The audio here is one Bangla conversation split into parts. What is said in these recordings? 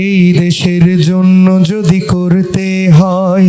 এই দেশের জন্য যদি করতে হয়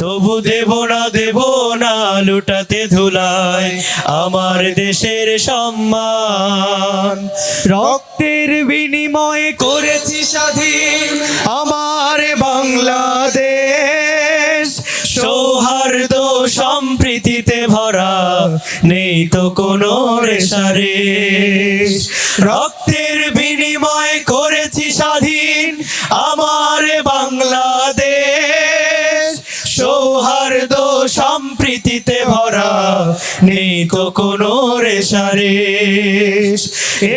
তবু দেব না দেব না, লুটাতে ধুলাই আমার দেশের সম্মান। রক্তের বিনিময়ে করেছি স্বাধীন আমার বাংলাদেশ। সৌহার্দ সম্প্রীতিতে ভরা নেই তো কোনো রেশারে রক্তের বিনিময় সম্প্রীতিতে ভরা, নেই তো কোনো রেশারেশ।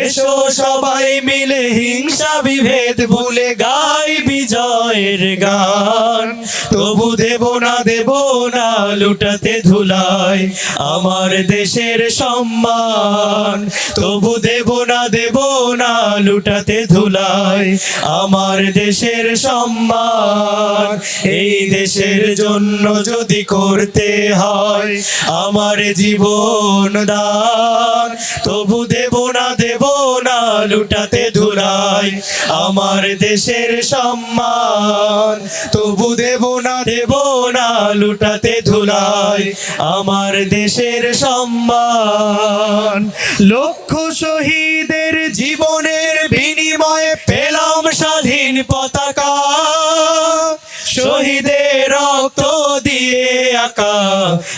এসো সবাই মিলে হিংসা বিভেদ ভুলে গাই বিজয়ের গান। তবু দেব না দেব না, লুটাতে ধুলাই আমার দেশের সম্মান। তবু দেব না দেব না, লুটাতে ধুলাই আমার দেশের সম্মান। এই দেশের জন্য যদি করতে হয় আমার জীবন দান। তবু দেব না দেব না, লুটাতে ধুলাই। আমার দেশের সম্মান। তবু দেব না দেব না, লুটাতে ধুলাই। আমার দেশের সম্মান। লক্ষ শহীদের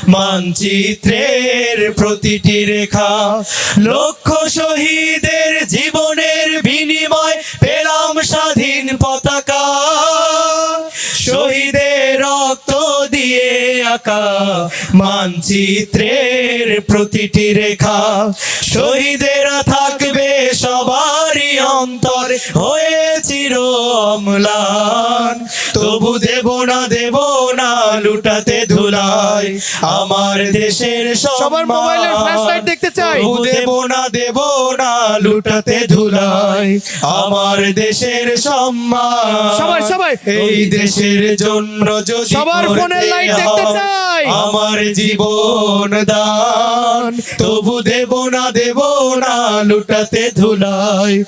মানচিত্রের প্রতিটি রেখা লক্ষ শহীদের জীবনের বিনিময় পেলাম স্বাধীন পতাকা। শহীদের রক্ত দিয়ে আঁকা মানচিত্রের প্রতিটি রেখা। শহীদের অন্তর হয়ে চির অম্লান তবু দেব না দেব না লুটাতে ধুলাই। আমার দেশের সবার মোবাইলের flashlight দেখতে চাই। তবু দেব না দেব না লুটাতে ধুলাই। আমার দেশের সম্মান। সবাই, সবাই। এই দেশের জন্য যদি সবার ফোনের লাইট দেখতে চাই। আমার জীবন দান। তবু দেব না দেব না লুটাতে ধুলাই।